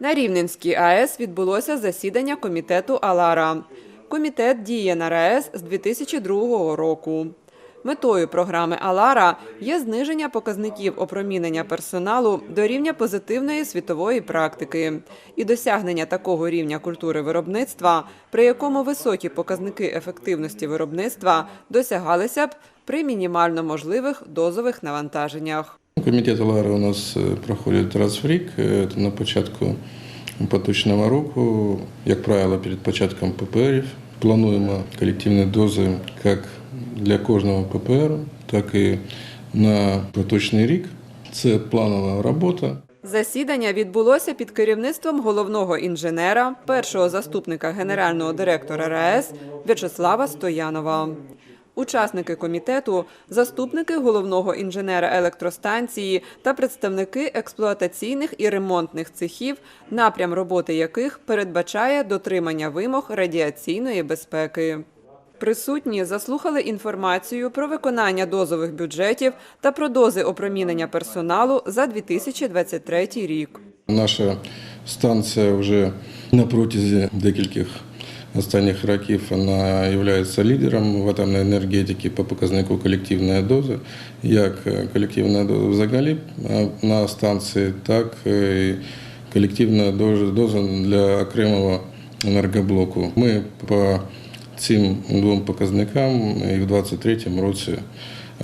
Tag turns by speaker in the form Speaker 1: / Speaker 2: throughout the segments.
Speaker 1: На Рівненській АЕС відбулося засідання комітету Алара. Комітет діє на РАЕС з 2002 року. Метою програми Алара є зниження показників опромінення персоналу до рівня позитивної світової практики і досягнення такого рівня культури виробництва, при якому високі показники ефективності виробництва досягалися б при мінімально можливих дозових навантаженнях.
Speaker 2: Комітет Лари у нас е, проходить раз в рік. Це на початку поточного року, як правило, перед початком ППРів. Плануємо колективні дози як для кожного ППР, так і на поточний рік. Це планова робота.
Speaker 1: Засідання відбулося під керівництвом головного інженера, першого заступника генерального директора РАЕС В'ячеслава Стоянова. Учасники комітету, заступники головного інженера електростанції та представники експлуатаційних і ремонтних цехів, напрям роботи яких передбачає дотримання вимог радіаційної безпеки. Присутні заслухали інформацію про виконання дозових бюджетів та про дози опромінення персоналу за 2023 рік.
Speaker 2: Наша станція вже на протязі декількох останніх років вона є лідером в атомній енергетиці по показнику колективної дози, як колективна доза взагалі е, на станції, так і колективна доза доза для окремого енергоблоку. Ми по цим двом показникам і в 2023 році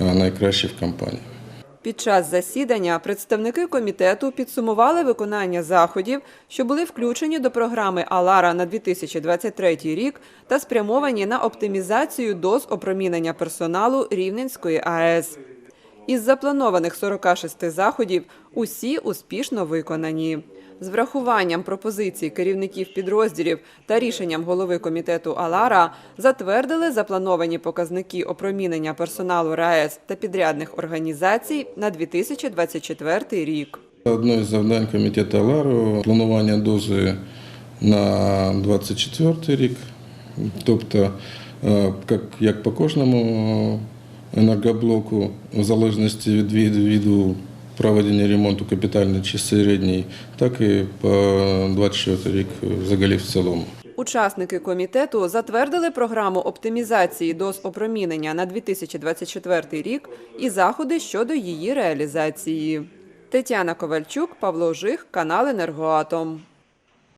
Speaker 2: е, найкращі в компанії.
Speaker 1: Під час засідання представники комітету підсумували виконання заходів, що були включені до програми Алара на 2023 рік та спрямовані на оптимізацію доз опромінення персоналу Рівненської АЕС. Із запланованих 46 заходів усі успішно виконані. З врахуванням пропозицій керівників підрозділів та рішенням голови комітету Алара затвердили заплановані показники опромінення персоналу РаЕС та підрядних організацій на 2024 рік.
Speaker 2: Одне з завдань комітету Алару планування дози на 24 рік, тобто е, як, по кожному енергоблоку, в залежності від- віду проведення ремонту капітальний чи середній, так і по 24 рік взагалі в цілому.
Speaker 1: Учасники комітету затвердили програму оптимізації доз опромінення на 2024 рік і заходи щодо її реалізації. Тетяна Ковальчук, Павло Жих, канал Енергоатом.